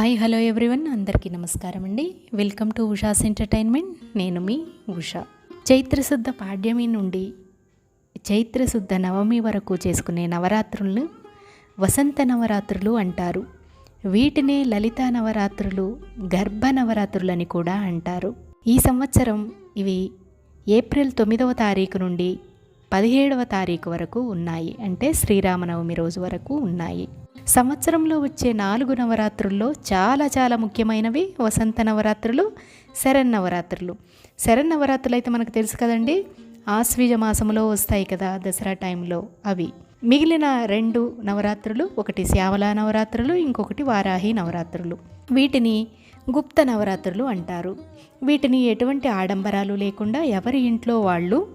Hi hello everyone. అందరికీ నమస్కారం అండి. Welcome to Usha's entertainment. నేను మీ ఉషా. చైత్రశుద్ధ పాడ్యమి నుండి చైత్రశుద్ధ నవమి వరకు చేసుకునే నవరాత్రులను వసంత నవరాత్రులు అంటారు. వీటినే లలిత నవరాత్రులు గర్భ నవరాత్రులు అని కూడా అంటారు. ఈ సంవత్సరం ఇవి ఏప్రిల్ తొమ్మిదవ తారీఖు నుండి పదిహేడవ తారీఖు వరకు ఉన్నాయి. అంటే శ్రీరామనవమి రోజు వరకు ఉన్నాయి. సంవత్సరంలో వచ్చే నాలుగు నవరాత్రుల్లో చాలా చాలా ముఖ్యమైనవి వసంత నవరాత్రులు శరన్నవరాత్రులు శరన్నవరాత్రులు అయితే మనకు తెలుసు కదండి? ఆశ్వీజ మాసంలో వస్తాయి కదా దసరా టైంలో అవి. మిగిలిన రెండు నవరాత్రులు ఒకటి శ్యామలా నవరాత్రులు ఇంకొకటి వారాహి నవరాత్రులు. వీటిని గుప్త నవరాత్రులు అంటారు. వీటిని ఎటువంటి ఆడంబరాలు లేకుండా ఎవరి ఇంట్లో వాళ్ళు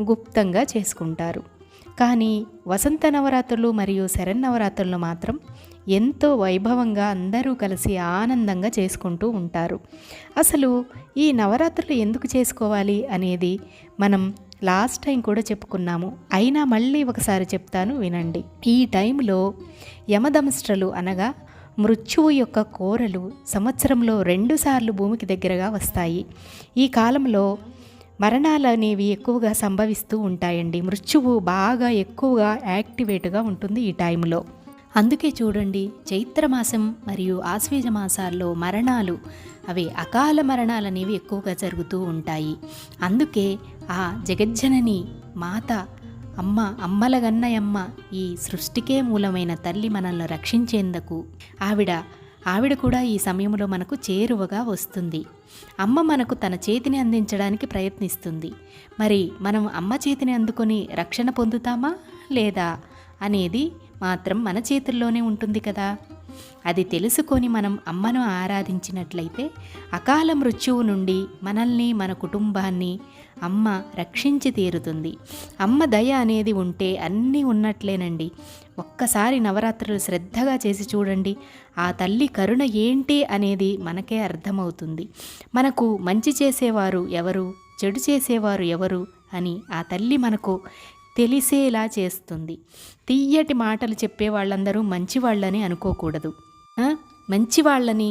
గుప్తంగా చేసుకుంటారు. కానీ వసంత నవరాత్రులు మరియు శరన్నవరాత్రులు మాత్రం ఎంతో వైభవంగా అందరూ కలిసి ఆనందంగా చేసుకుంటూ ఉంటారు. అసలు ఈ నవరాత్రులు ఎందుకు చేసుకోవాలి అనేది మనం లాస్ట్ టైం కూడా చెప్పుకున్నాము. అయినా మళ్ళీ ఒకసారి చెప్తాను వినండి. ఈ టైంలో యమదమస్ట్రలు అనగా మృత్యువు యొక్క కోరలు సంవత్సరంలో రెండుసార్లు భూమికి దగ్గరగా వస్తాయి. ఈ కాలంలో మరణాలు అనేవి ఎక్కువగా సంభవిస్తూ ఉంటాయండి. మృత్యువు బాగా ఎక్కువగా యాక్టివేట్గా ఉంటుంది ఈ టైంలో. అందుకే చూడండి చైత్రమాసం మరియు ఆశ్వేజ మాసాల్లో మరణాలు అవి అకాల మరణాలు అనేవి ఎక్కువగా జరుగుతూ ఉంటాయి. అందుకే ఆ జగజ్జనని మాత అమ్మ అమ్మల గన్నయమ్మ ఈ సృష్టికే మూలమైన తల్లి మనల్ని రక్షించేందుకు ఆవిడ ఆవిడ కూడా ఈ సమయంలో మనకు చేరువగా వస్తుంది. అమ్మ మనకు తన చేతిని అందించడానికి ప్రయత్నిస్తుంది. మరి మనం అమ్మ చేతిని అందుకొని రక్షణ పొందుతామా లేదా అనేది మాత్రం మన చేతుల్లోనే ఉంటుంది కదా. అది తెలుసుకొని మనం అమ్మను ఆరాధించినట్లయితే అకాల మృత్యువు నుండి మనల్ని మన కుటుంబాన్ని అమ్మ రక్షించి తీరుతుంది. అమ్మ దయ అనేది ఉంటే అన్నీ ఉన్నట్లేనండి. ఒక్కసారి నవరాత్రులు శ్రద్ధగా చేసి చూడండి. ఆ తల్లి కరుణ ఏంటి అనేది మనకే అర్థమవుతుంది. మనకు మంచి చేసేవారు ఎవరు చెడు చేసేవారు ఎవరు అని ఆ తల్లి మనకు తెలిసేలా చేస్తుంది. తీయటి మాటలు చెప్పే వాళ్ళందరూ మంచివాళ్ళని అనుకోకూడదు. మంచివాళ్ళని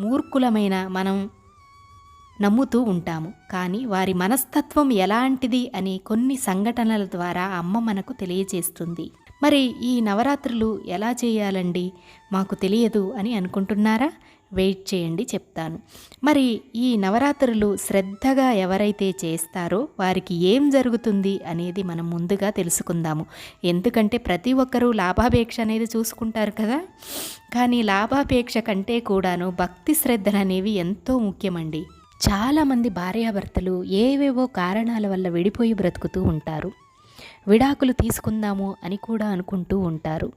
మూర్ఖులమైన మనం నమ్ముతూ ఉంటాము. కానీ వారి మనస్తత్వం ఎలాంటిది అని కొన్ని సంఘటనల ద్వారా అమ్మ మనకు తెలియజేస్తుంది. మరి ఈ నవరాత్రులు ఎలా చేయాలండి? మాకు తెలియదు అని అనుకుంటున్నారా? వెయిట్ చేయండి చెప్తాను. మరి ఈ నవరాత్రులు శ్రద్ధగా ఎవరైతే చేస్తారో వారికి ఏం జరుగుతుంది అనేది మనం ముందుగా తెలుసుకుందాము. ఎందుకంటే ప్రతి ఒక్కరూ లాభాపేక్ష అనేది చూసుకుంటారు కదా? కానీ లాభాపేక్ష కంటే కూడాను భక్తి శ్రద్ధలు అనేవి ఎంతో ముఖ్యమండి. చాలామంది భార్యాభర్తలు ఏవేవో కారణాల వల్ల విడిపోయి బ్రతుకుతూ ఉంటారు. విడాకులు తీసుకుందాము అని కూడా అనుకుంటూ ఉంటారు.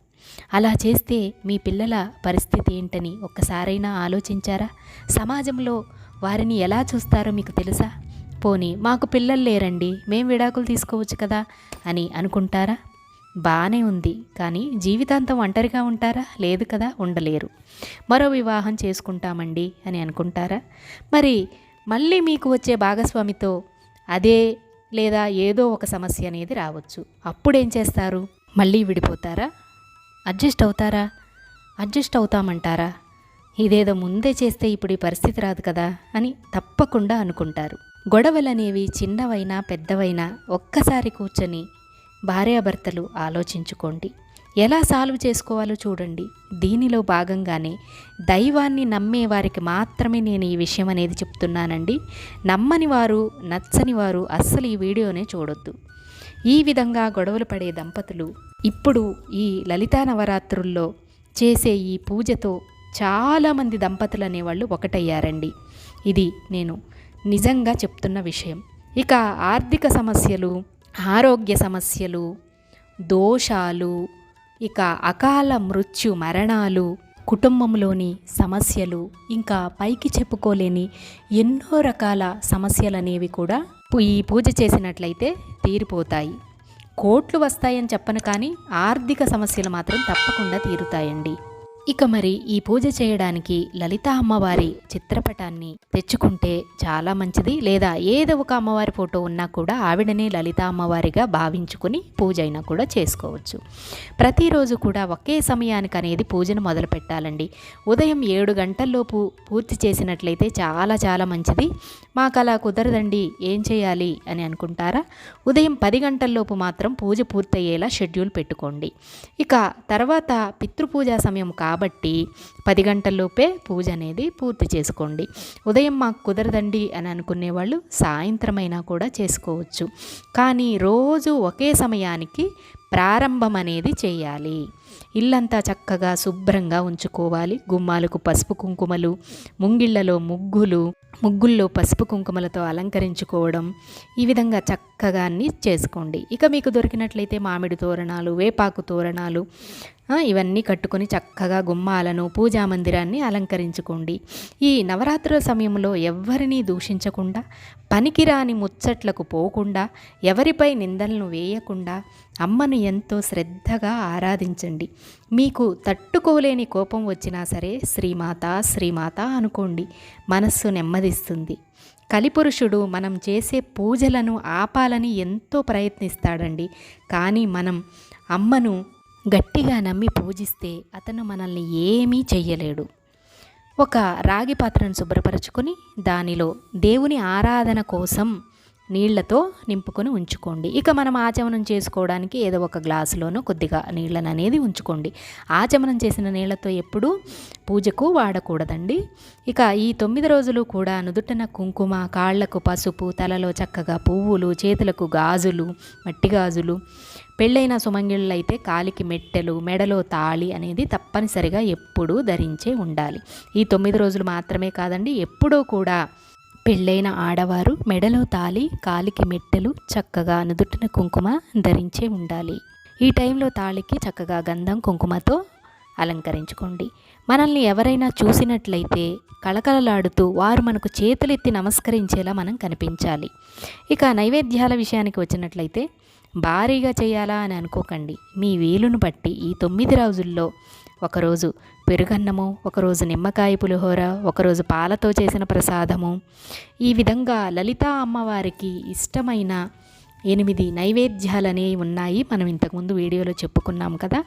అలా చేస్తే మీ పిల్లల పరిస్థితి ఏంటని ఒక్కసారైనా ఆలోచించారా? సమాజంలో వారిని ఎలా చూస్తారో మీకు తెలుసా? పోనీ మాకు పిల్లలు లేరండి మేం విడాకులు తీసుకోవచ్చు కదా అని అనుకుంటారా? బాగానే ఉంది కానీ జీవితాంతం ఒంటరిగా ఉంటారా? లేదు కదా ఉండలేరు. మరో వివాహం చేసుకుంటామండి అని అనుకుంటారా? మరి మళ్ళీ మీకు వచ్చే భాగస్వామితో అదే లేదా ఏదో ఒక సమస్య అనేది రావచ్చు. అప్పుడేం చేస్తారు? మళ్ళీ విడిపోతారా? అడ్జస్ట్ అవుతారా? అడ్జస్ట్ అవుతామంటారా? ఇదేదో ముందే చేస్తే ఇప్పుడు ఈ పరిస్థితి రాదు కదా అని తప్పకుండా అనుకుంటారు. గొడవలనేవి చిన్నవైనా పెద్దవైనా ఒక్కసారి కూర్చొని భార్యాభర్తలు ఆలోచించుకోండి. ఎలా సాల్వ్ చేసుకోవాలో చూడండి. దీనిలో భాగంగానే దైవాన్ని నమ్మే వారికి మాత్రమే నేను ఈ విషయం అనేది చెప్తున్నానండి. నమ్మని వారు నచ్చని వారు అస్సలు ఈ వీడియోనే చూడొద్దు. ఈ విధంగా గొడవలు పడే దంపతులు ఇప్పుడు ఈ లలితా నవరాత్రుల్లో చేసే ఈ పూజతో చాలామంది దంపతులు అనేవాళ్ళు ఒకటయ్యారండి. ఇది నేను నిజంగా చెప్తున్న విషయం. ఇక ఆర్థిక సమస్యలు ఆరోగ్య సమస్యలు దోషాలు ఇక అకాల మృత్యు మరణాలు కుటుంబంలోని సమస్యలు ఇంకా పైకి చెప్పుకోలేని ఎన్నో రకాల సమస్యలనేవి కూడా ఈ పూజ చేసినట్లయితే తీరిపోతాయి. కోట్లు వస్తాయని చెప్పను కానీ ఆర్థిక సమస్యలు మాత్రం తప్పకుండా తీరుతాయండి. ఇక మరి ఈ పూజ చేయడానికి లలిత అమ్మవారి చిత్రపటాన్ని తెచ్చుకుంటే చాలా మంచిది. లేదా ఏదో ఒక అమ్మవారి ఫోటో ఉన్నా కూడా ఆవిడనే లలిత అమ్మవారిగా భావించుకుని పూజ అయినా కూడా చేసుకోవచ్చు. ప్రతిరోజు కూడా ఒకే సమయానికి అనేది పూజను మొదలు పెట్టాలండి. ఉదయం ఏడు గంటల్లోపు పూర్తి చేసినట్లయితే చాలా చాలా మంచిది. మాకు అలా కుదరదండి ఏం చేయాలి అని అనుకుంటారా? ఉదయం పది గంటల్లోపు మాత్రం పూజ పూర్తయ్యేలా షెడ్యూల్ పెట్టుకోండి. ఇక తర్వాత పితృపూజా సమయం కాబట్టి పది గంటల్లోపే పూజ అనేది పూర్తి చేసుకోండి. ఉదయం మాకు కుదరదండి అని అనుకునే వాళ్ళు సాయంత్రం అయినా కూడా చేసుకోవచ్చు. కానీ రోజు ఒకే సమయానికి ప్రారంభం అనేది చేయాలి. ఇల్లంతా చక్కగా శుభ్రంగా ఉంచుకోవాలి. గుమ్మాలకు పసుపు కుంకుమలు ముంగిళ్ళలో ముగ్గులు ముగ్గుల్లో పసుపు కుంకుమలతో అలంకరించుకోవడం ఈ విధంగా చక్కగా అన్ని చేసుకోండి. ఇక మీకు దొరికినట్లయితే మామిడి తోరణాలు వేపాకు తోరణాలు ఇవన్నీ కట్టుకొని చక్కగా గుమ్మాలను పూజా మందిరాన్ని అలంకరించుకోండి. ఈ నవరాత్రుల సమయంలో ఎవ్వరినీ దూషించకుండా పనికిరాని ముచ్చట్లకు పోకుండా ఎవరిపై నిందలను వేయకుండా అమ్మను ఎంతో శ్రద్ధగా ఆరాధించండి. మీకు తట్టుకోలేని కోపం వచ్చినా సరే శ్రీమాత శ్రీమాత అనుకోండి. మనస్సు నెమ్మదిస్తుంది. కలిపురుషుడు మనం చేసే పూజలను ఆపాలని ఎంతో ప్రయత్నిస్తాడండి. కానీ మనం అమ్మను గట్టిగా నమ్మి పూజిస్తే అతను మనల్ని ఏమీ చెయ్యలేడు. ఒక రాగి పాత్రను శుభ్రపరచుకొని దానిలో దేవుని ఆరాధన కోసం నీళ్ళతో నింపుకొని ఉంచుకోండి. ఇక మనం ఆచమనం చేసుకోవడానికి ఏదో ఒక గ్లాసులోనూ కొద్దిగా నీళ్ళను అనేది ఉంచుకోండి. ఆచమనం చేసిన నీళ్ళతో ఎప్పుడూ పూజకు వాడకూడదండి. ఇక ఈ తొమ్మిది రోజులు కూడా నుదుటన కుంకుమ కాళ్ళకు పసుపు తలలో చక్కగా పువ్వులు చేతులకు గాజులు మట్టి గాజులు పెళ్ళైన సుమంగిళ్ళు అయితే కాలికి మెట్టెలు మెడలో తాళి అనేది తప్పనిసరిగా ఎప్పుడూ ధరించే ఉండాలి. ఈ తొమ్మిది రోజులు మాత్రమే కాదండి ఎప్పుడూ కూడా పెళ్ళైన ఆడవారు మెడలో తాలి కాలికి మెట్టెలు చక్కగా నుదుటిన కుంకుమ ధరించే ఉండాలి. ఈ టైంలో తాళికి చక్కగా గంధం కుంకుమతో అలంకరించుకోండి. మనల్ని ఎవరైనా చూసినట్లయితే కళకళలాడుతూ వారు మనకు చేతులెత్తి నమస్కరించేలా మనం కనిపించాలి. ఇక నైవేద్యాల విషయానికి వచ్చినట్లయితే భారీగా చేయాలా అని అనుకోకండి. మీ వీలును బట్టి ఈ తొమ్మిది రోజుల్లో ఒకరోజు పెరుగన్నము ఒకరోజు నిమ్మకాయ పులిహోర ఒకరోజు పాలతో చేసిన ప్రసాదము. ఈ విధంగా లలితా అమ్మవారికి ఇష్టమైన ఎనిమిది నైవేద్యాలనే ఉన్నాయి. మనం ఇంతకుముందు వీడియోలో చెప్పుకున్నాం కదా.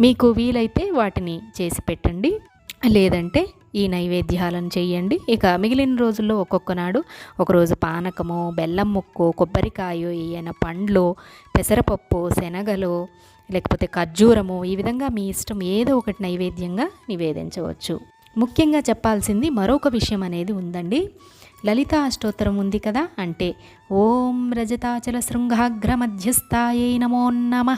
మీకు వీలైతే వాటిని చేసి పెట్టండి. లేదంటే ఈ నైవేద్యాలను చేయండి. ఇక మిగిలిన రోజుల్లో ఒక్కొక్క నాడు ఒకరోజు పానకము బెల్లం ముక్కు కొబ్బరికాయ ఏమైనా పండ్లు పెసరపప్పు శనగలు లేకపోతే ఖర్జూరము ఈ విధంగా మీ ఇష్టం ఏదో ఒకటి నైవేద్యంగా నివేదించవచ్చు. ముఖ్యంగా చెప్పాల్సింది మరొక విషయం అనేది ఉందండి. లలిత అష్టోత్తరం ఉంది కదా అంటే ఓం రజతాచల శృంగాగ్ర మధ్యస్థాయే నమో నమ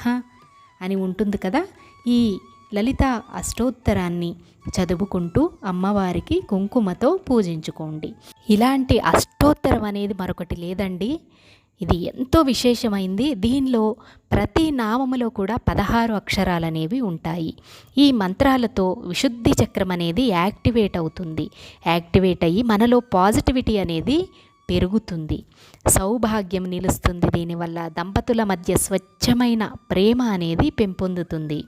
అని ఉంటుంది కదా. ఈ లలిత అష్టోత్తరాన్ని చదువుకుంటూ అమ్మవారికి కుంకుమతో పూజించుకోండి. ఇలాంటి అష్టోత్తరం అనేది మరొకటి లేదండి. ఇది ఎంతో విశేషమైంది. దీనిలో ప్రతి నామములో కూడా పదహారు అక్షరాలు అనేవి ఉంటాయి. ఈ మంత్రాలతో విశుద్ధి చక్రం అనేది యాక్టివేట్ అవుతుంది. యాక్టివేట్ అయ్యి మనలో పాజిటివిటీ అనేది పెరుగుతుంది. సౌభాగ్యం నిలుస్తుంది. దీనివల్ల దంపతుల మధ్య స్వచ్ఛమైన ప్రేమ అనేది పెంపొందుతుంది.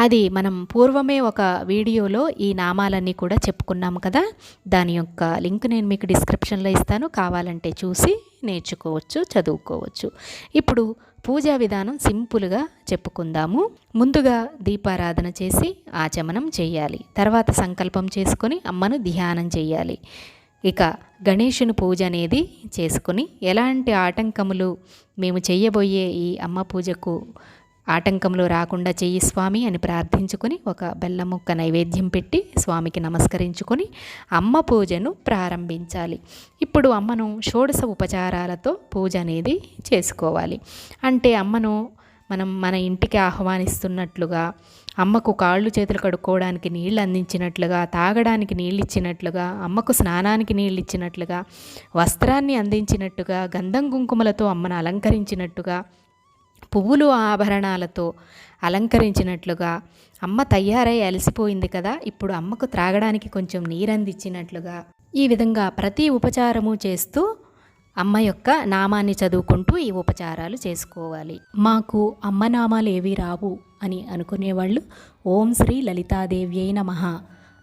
అది మనం పూర్వమే ఒక వీడియోలో ఈ నామాలన్నీ కూడా చెప్పుకున్నాము కదా. దాని యొక్క లింక్ నేను మీకు డిస్క్రిప్షన్లో ఇస్తాను. కావాలంటే చూసి నేర్చుకోవచ్చు చదువుకోవచ్చు. ఇప్పుడు పూజా విధానం సింపుల్గా చెప్పుకుందాము. ముందుగా దీపారాధన చేసి ఆచమనం చేయాలి. తర్వాత సంకల్పం చేసుకొని అమ్మను ధ్యానం చేయాలి. ఇక గణేషుని పూజ అనేది చేసుకుని ఎలాంటి ఆటంకములు మేము చేయబోయే ఈ అమ్మ పూజకు ఆటంకంలో రాకుండా చెయ్యి స్వామి అని ప్రార్థించుకొని ఒక బెల్లం ముక్క నైవేద్యం పెట్టి స్వామికి నమస్కరించుకొని అమ్మ పూజను ప్రారంభించాలి. ఇప్పుడు అమ్మను షోడశ ఉపచారాలతో పూజ అనేది చేసుకోవాలి. అంటే అమ్మను మనం మన ఇంటికి ఆహ్వానిస్తున్నట్లుగా అమ్మకు కాళ్ళు చేతులు కడుక్కోవడానికి నీళ్ళు అందించినట్లుగా తాగడానికి నీళ్ళు ఇచ్చినట్లుగా అమ్మకు స్నానానికి నీళ్ళు ఇచ్చినట్లుగా వస్త్రాన్ని అందించినట్టుగా గంధం కుంకుమలతో అమ్మను అలంకరించినట్టుగా పువ్వులు ఆభరణాలతో అలంకరించినట్లుగా అమ్మ తయారై అలసిపోయింది కదా ఇప్పుడు అమ్మకు త్రాగడానికి కొంచెం నీరందిచ్చినట్లుగా ఈ విధంగా ప్రతి ఉపచారము చేస్తూ అమ్మ యొక్క నామాన్ని చదువుకుంటూ ఈ ఉపచారాలు చేసుకోవాలి. మాకు అమ్మ నామాలు ఏవి రావు అని అనుకునేవాళ్ళు ఓం శ్రీ లలితాదేవ్యై నమః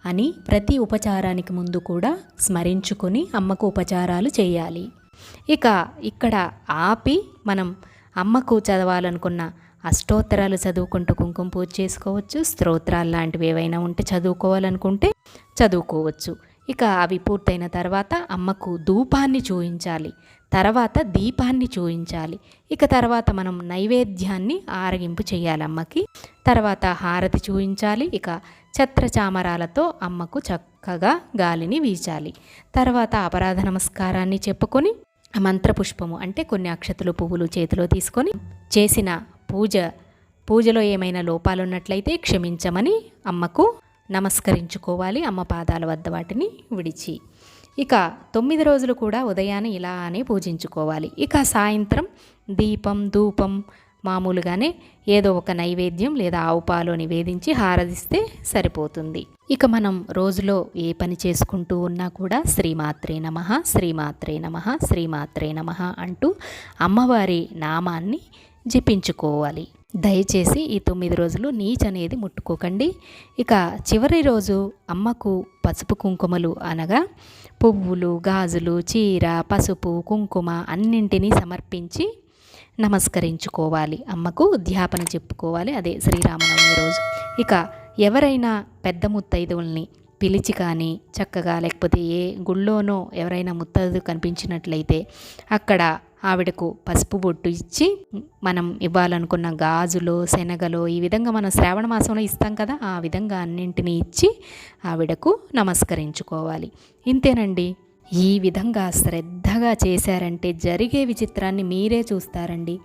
అని ప్రతి ఉపచారానికి ముందు కూడా స్మరించుకొని అమ్మకు ఉపచారాలు చేయాలి. ఇక ఇక్కడ ఆపి మనం అమ్మకు చదవాలనుకున్న అష్టోత్తరాలు చదువుకుంటూ కుంకుమ పూజ చేసుకోవచ్చు స్తోత్రాలు లాంటివి ఏవైనా ఉంటే చదువుకోవాలనుకుంటే చదువుకోవచ్చు. ఇక అవి పూర్తయిన తర్వాత అమ్మకు ధూపాన్ని చూయించాలి. తర్వాత దీపాన్ని చూయించాలి. ఇక తర్వాత మనం నైవేద్యాన్ని ఆరగింపు చేయాలి అమ్మకి. తర్వాత హారతి చూయించాలి. ఇక ఛత్రచామరాలతో అమ్మకు చక్కగా గాలిని వీచాలి. తర్వాత అపరాధ నమస్కారాన్ని చెప్పుకొని మంత్రపుష్పము అంటే కొన్ని అక్షతలు పువ్వులు చేతిలో తీసుకొని చేసిన పూజ. పూజలో ఏమైనా లోపాలున్నట్లయితే క్షమించమని అమ్మకు నమస్కరించుకోవాలి. అమ్మ పాదాల వద్ద వాటిని విడిచి. ఇక తొమ్మిది రోజులు కూడా ఉదయాన్నే ఇలానే పూజించుకోవాలి. ఇక సాయంత్రం దీపం ధూపం మామూలుగానే ఏదో ఒక నైవేద్యం లేదా ఆవు పాలు నివేదించి హారదిస్తే సరిపోతుంది. ఇక మనం రోజులో ఏ పని చేసుకుంటూ ఉన్నా కూడా శ్రీమాత్రే నమ శ్రీమాత్రే నమ శ్రీమాత్రే నమ అంటూ అమ్మవారి నామాన్ని జపించుకోవాలి. దయచేసి ఈ తొమ్మిది రోజులు నీచ్ అనేది ముట్టుకోకండి. ఇక చివరి రోజు అమ్మకు పసుపు కుంకుమలు అనగా పువ్వులు గాజులు చీర పసుపు కుంకుమ అన్నింటినీ సమర్పించి నమస్కరించుకోవాలి. అమ్మకు ఉద్యాపన చెప్పుకోవాలి. అదే శ్రీరామనవమి రోజు. ఇక ఎవరైనా పెద్ద ముత్తైదువుల్ని పిలిచి కానీ చక్కగా లేకపోతే ఏ గుళ్ళోనో ఎవరైనా ముత్తైదు కనిపించినట్లయితే అక్కడ ఆవిడకు పసుపు బొట్టు ఇచ్చి మనం ఇవ్వాలనుకున్న గాజులు శనగలు ఈ విధంగా మనం శ్రావణ మాసంలో ఇస్తాం కదా ఆ విధంగా అన్నింటినీ ఇచ్చి ఆవిడకు నమస్కరించుకోవాలి. ఇంతేనండి. ఈ విధంగా శ్రద్ధగా చేశారంటే జరిగే విచిత్రాన్ని మీరే చూస్తారండి.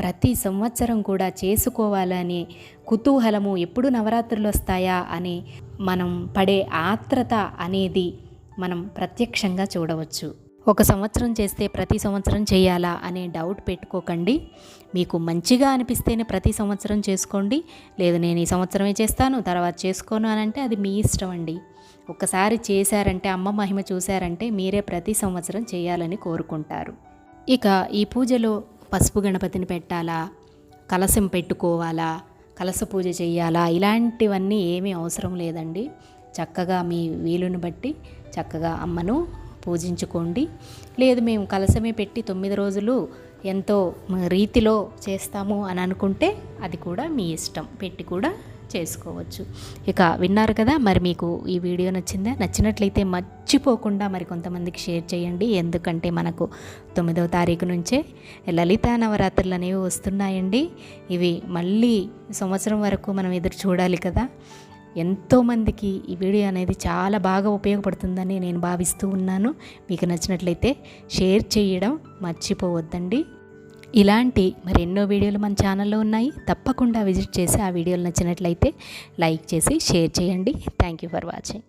ప్రతి సంవత్సరం కూడా చేసుకోవాలనే కుతూహలము ఎప్పుడు నవరాత్రులు వస్తాయా అని మనం పడే ఆత్రత అనేది మనం ప్రత్యక్షంగా చూడవచ్చు. ఒక సంవత్సరం చేస్తే ప్రతి సంవత్సరం చేయాలా అనే డౌట్ పెట్టుకోకండి. మీకు మంచిగా అనిపిస్తేనే ప్రతి సంవత్సరం చేసుకోండి. లేదు నేను ఈ సంవత్సరమే చేస్తాను తర్వాత చేసుకోను అని అంటే అది మీ ఇష్టం అండి. ఒకసారి చేశారంటే అమ్మ మహిమ చూశారంటే మీరే ప్రతి సంవత్సరం చేయాలని కోరుకుంటారు. ఇక ఈ పూజలో పసుపు గణపతిని పెట్టాలా? కలశం పెట్టుకోవాలా? కలస పూజ చేయాలా? ఇలాంటివన్నీ ఏమీ అవసరం లేదండి. చక్కగా మీ వీలుని బట్టి చక్కగా అమ్మను పూజించుకోండి. లేదు మేము కలసమే పెట్టి తొమ్మిది రోజులు ఎంతో రీతిలో చేస్తాము అని అనుకుంటే అది కూడా మీ ఇష్టం. పెట్టి కూడా చేసుకోవచ్చు. ఇక విన్నారు కదా మరి మీకు ఈ వీడియో నచ్చిందా? నచ్చినట్లయితే మర్చిపోకుండా మరి కొంతమందికి షేర్ చేయండి. ఎందుకంటే మనకు తొమ్మిదవ తారీఖు నుంచే లలితా నవరాత్రులు అనేవి వస్తున్నాయండి. ఇవి మళ్ళీ సంవత్సరం వరకు మనం ఎదురు చూడాలి కదా. ఎంతోమందికి ఈ వీడియో అనేది చాలా బాగా ఉపయోగపడుతుందని నేను భావిస్తూ ఉన్నాను. మీకు నచ్చినట్లయితే షేర్ చేయడం మర్చిపోవద్దండి. ఇలాంటి మరి ఎన్నో వీడియోలు మన ఛానల్లో ఉన్నాయి. తప్పకుండా విజిట్ చేసి ఆ వీడియోలు నచ్చినట్లయితే లైక్ చేసి షేర్ చేయండి. Thank you for watching